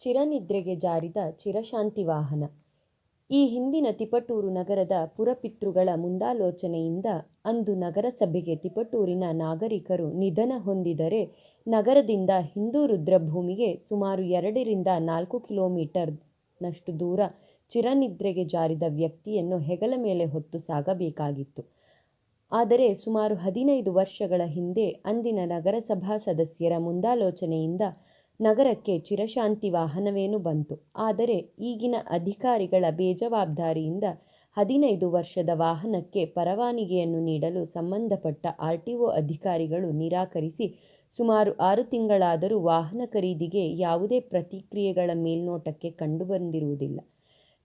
ಚಿರನಿದ್ರೆಗೆ ಜಾರಿದ ಚಿರಶಾಂತಿ ವಾಹನ. ಈ ಹಿಂದಿನ ತಿಪಟೂರು ನಗರದ ಪುರಪಿತೃಗಳ ಮುಂದಾಲೋಚನೆಯಿಂದ ಅಂದು ನಗರಸಭೆಗೆ ತಿಪಟೂರಿನ ನಾಗರಿಕರು ನಿಧನ ಹೊಂದಿದರೆ ನಗರದಿಂದ ಹಿಂದೂ ರುದ್ರಭೂಮಿಗೆ ಸುಮಾರು ಎರಡರಿಂದ ನಾಲ್ಕು ಕಿಲೋಮೀಟರ್ನಷ್ಟು ದೂರ ಚಿರನಿದ್ರೆಗೆ ಜಾರಿದ ವ್ಯಕ್ತಿಯನ್ನು ಹೆಗಲ ಮೇಲೆ ಹೊತ್ತು ಸಾಗಬೇಕಾಗಿತ್ತು. ಆದರೆ ಸುಮಾರು ಹದಿನೈದು ವರ್ಷಗಳ ಹಿಂದೆ ಅಂದಿನ ನಗರಸಭಾ ಸದಸ್ಯರ ಮುಂದಾಲೋಚನೆಯಿಂದ ನಗರಕ್ಕೆ ಚಿರಶಾಂತಿ ವಾಹನವೇನು ಬಂತು. ಆದರೆ ಈಗಿನ ಅಧಿಕಾರಿಗಳ ಬೇಜವಾಬ್ದಾರಿಯಿಂದ ಹದಿನೈದು ವರ್ಷದ ವಾಹನಕ್ಕೆ ಪರವಾನಗಿಯನ್ನು ನೀಡಲು ಸಂಬಂಧಪಟ್ಟ ಆರ್ ಟಿ ಒ ಅಧಿಕಾರಿಗಳು ನಿರಾಕರಿಸಿ, ಸುಮಾರು ಆರು ತಿಂಗಳಾದರೂ ವಾಹನ ಖರೀದಿಗೆ ಯಾವುದೇ ಪ್ರತಿಕ್ರಿಯೆಗಳ ಮೇಲ್ನೋಟಕ್ಕೆ ಕಂಡುಬಂದಿರುವುದಿಲ್ಲ.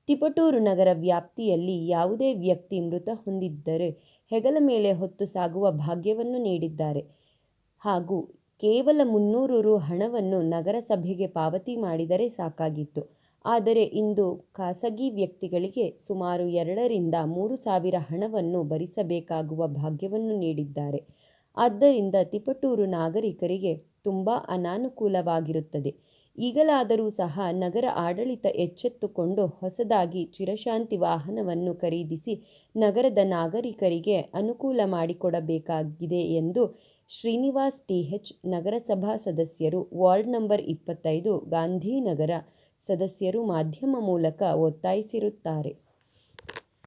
ತಿಪಟೂರು ನಗರ ವ್ಯಾಪ್ತಿಯಲ್ಲಿ ಯಾವುದೇ ವ್ಯಕ್ತಿ ಮೃತ ಹೊಂದಿದ್ದರೆ ಹೆಗಲ ಮೇಲೆ ಹೊತ್ತು ಸಾಗುವ ಭಾಗ್ಯವನ್ನು ನೀಡಿದ್ದಾರೆ. ಹಾಗೂ ಕೇವಲ ಮುನ್ನೂರು ರು ಹಣವನ್ನು ನಗರಸಭೆಗೆ ಪಾವತಿ ಮಾಡಿದರೆ ಸಾಕಾಗಿತ್ತು. ಆದರೆ ಇಂದು ಖಾಸಗಿ ವ್ಯಕ್ತಿಗಳಿಗೆ ಸುಮಾರು ಎರಡರಿಂದ ಮೂರು ಸಾವಿರ ಹಣವನ್ನು ಭರಿಸಬೇಕಾಗುವ ಭಾಗ್ಯವನ್ನು ನೀಡಿದ್ದಾರೆ. ಆದ್ದರಿಂದ ತಿಪಟೂರು ನಾಗರಿಕರಿಗೆ ತುಂಬ ಅನಾನುಕೂಲವಾಗಿರುತ್ತದೆ. ಈಗಲಾದರೂ ಸಹ ನಗರ ಆಡಳಿತ ಎಚ್ಚೆತ್ತುಕೊಂಡು ಹೊಸದಾಗಿ ಚಿರಶಾಂತಿ ವಾಹನವನ್ನು ಖರೀದಿಸಿ ನಗರದ ನಾಗರಿಕರಿಗೆ ಅನುಕೂಲ ಮಾಡಿಕೊಡಬೇಕಾಗಿದೆ ಎಂದು ಶ್ರೀನಿವಾಸ್ ಟಿ ಹೆಚ್ ನಗರಸಭಾ ಸದಸ್ಯರು ವಾರ್ಡ್ ನಂಬರ್ ಇಪ್ಪತ್ತೈದು ಗಾಂಧಿನಗರ ಸದಸ್ಯರು ಮಾಧ್ಯಮ ಮೂಲಕ ಒತ್ತಾಯಿಸಿರುತ್ತಾರೆ.